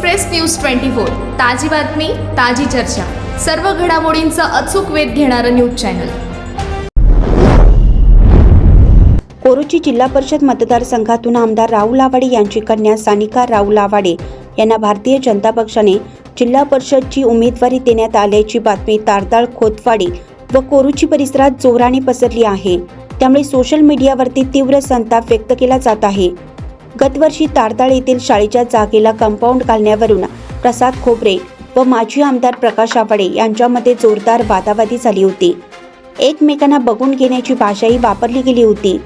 Express news twenty four ताजी बातमी ताजी चर्चा. सर्व घडामोडींचा अचूक वेध घेणारं न्यूज चॅनल. कोरोची जिल्हा परिषद मतदारसंघातून आमदार राहुल आवाडे यांची कन्या सानिका राहुल आवाडे यांना भारतीय जनता पक्षाने जिल्हा परिषदची उमेदवारी देण्यात आल्याची बातमी तारदाळ खोतवाडी व कोरुची परिसरात जोराने पसरली आहे. त्यामुळे सोशल मीडियावरती तीव्र संताप व्यक्त केला जात आहे. गतवर्षी तारदाळ येथील शाळेच्या जागेला कंपाऊंड घालण्यावरून प्रसाद खोबरे व माजी आमदार प्रकाश आवाडे यांच्यामध्ये जोरदार वादावादी झाली होती. एकमेकांना बघून घेण्याची भाषाही वापरली गेली होती.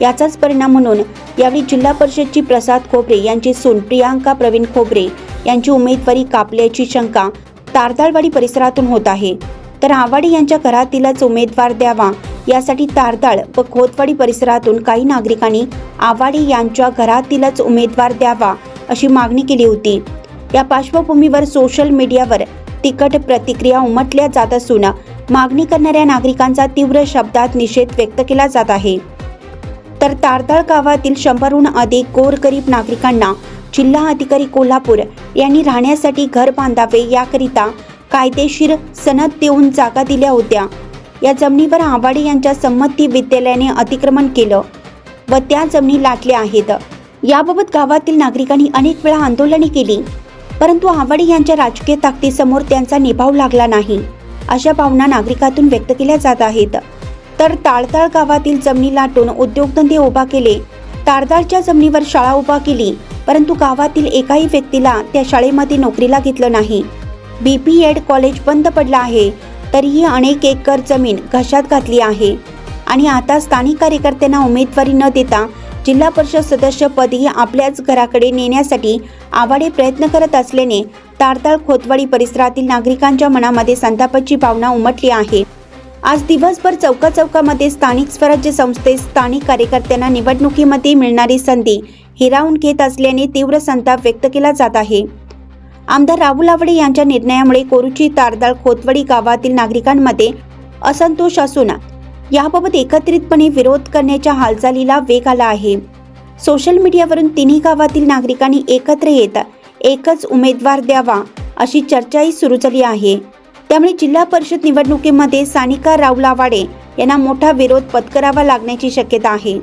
याचाच परिणाम म्हणून यावेळी जिल्हा परिषदची प्रसाद खोबरे यांची सून प्रियांका प्रवीण खोबरे यांची उमेदवारी कापल्याची शंका तारदाळवाडी परिसरातून होत आहे. तर आवाडे यांच्या घरातीलच उमेदवार द्यावा यासाठी तारदाळ व खोतवाडी परिसरातून काही नागरिकांनी आवाडे यांच्या घरातीलच उमेदवार द्यावा अशी मागणी केली होती. या पार्श्वभूमीवर सोशल मीडियावर तिखट प्रतिक्रिया उमटल्या जात असून मागणी करणाऱ्या नागरिकांचा तीव्र शब्दात निषेध व्यक्त केला जात आहे. तर तारदाळ गावातील शंभरहून अधिक गोरगरीब नागरिकांना जिल्हा अधिकारी कोल्हापूर यांनी राहण्यासाठी घर बांधावे याकरिता कायदेशीर सनद देऊन जागा दिल्या होत्या. या जमिनीवर आवाडे यांच्या संमती विद्यालयाने अतिक्रमण केलं व त्या जमिनी लाटल्या आहेत. याबाबत गावातील नागरिकांनी अनेक वेळा आंदोलने केली परंतु आवाडे यांच्या राजकीय ताकदीसमोर त्यांचा निभाव लागला नाही अशा भावना नागरिकातून व्यक्त केल्या जात आहेत. तर ताळताळ गावातील जमिनी लाटून उद्योगधंदे उभा केले तारदाळच्या जमिनीवर शाळा उभा केली परंतु गावातील एकाही व्यक्तीला त्या शाळेमध्ये नोकरीला घेतलं नाही. बी पी एड कॉलेज बंद पडलं आहे तरीही अनेक एकर जमीन घशात घातली आहे. आणि आता स्थानिक कार्यकर्त्यांना उमेदवारी न देता जिल्हा परिषद सदस्यपदही आपल्याच घराकडे नेण्यासाठी आवाडे प्रयत्न करत असल्याने तारताळ खोतवाडी परिसरातील नागरिकांच्या मनामध्ये संतापाची भावना उमटली आहे. आज दिवसभर चौका चौकामध्ये स्थानिक स्वराज्य संस्थेत स्थानिक कार्यकर्त्यांना निवडणुकीमध्ये मिळणारी संधी हिरावून घेत असल्याने तीव्र संताप व्यक्त केला जात आहे. आमदार राहुल आवडे यांच्या निर्णयामुळे कोरुची तारदाळ खोतवडी गावातील नागरिकांमध्ये असंतोष असून याबाबत एकत्रितपणे विरोध करण्याच्या हालचालीला वेग आला आहे. सोशल मीडियावरून तिन्ही गावातील नागरिकांनी एकत्र येत एकच उमेदवार द्यावा अशी चर्चाही सुरू झाली आहे. त्यामुळे जिल्हा परिषद निवडणुकीमध्ये सानिका राऊल आवाडे यांना मोठा विरोध पत्करावा लागण्याची शक्यता आहे.